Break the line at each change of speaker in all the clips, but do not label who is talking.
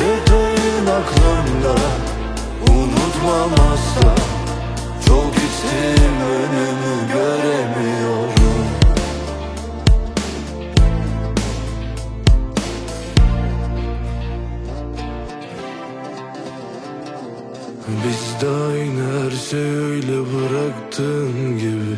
detayın aklımda Unutmam asla. Çok içtim önümü göremiyorum. Biz de aynı her şey öyle bıraktığın gibi.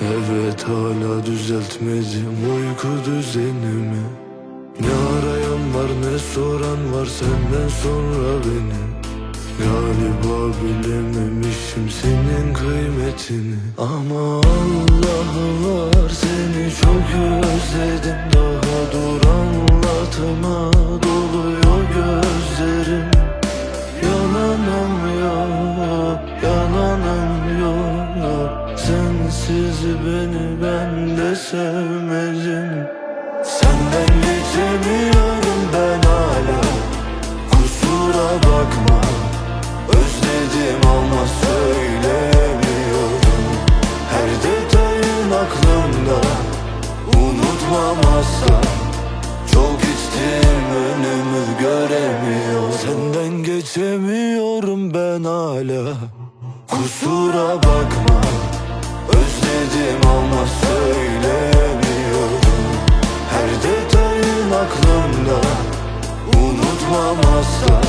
Evet hala düzeltmedim uyku düzenimi Ne arayan var ne soran var senden sonra beni. Galiba bilememişim senin kıymetini. Ama Allah var seni çok özledim. Daha dur anlatma doluyor gözlerim. Yalanım yok, yalanım yok. Sensiz beni ben de sevmedim. Senden geçemiyorum Asla Çok içtim önümü göremiyorum. Senden geçemiyorum ben hala. Kusura bakma Özledim ama söyleyemiyorum Her detayın aklımda Unutmam asla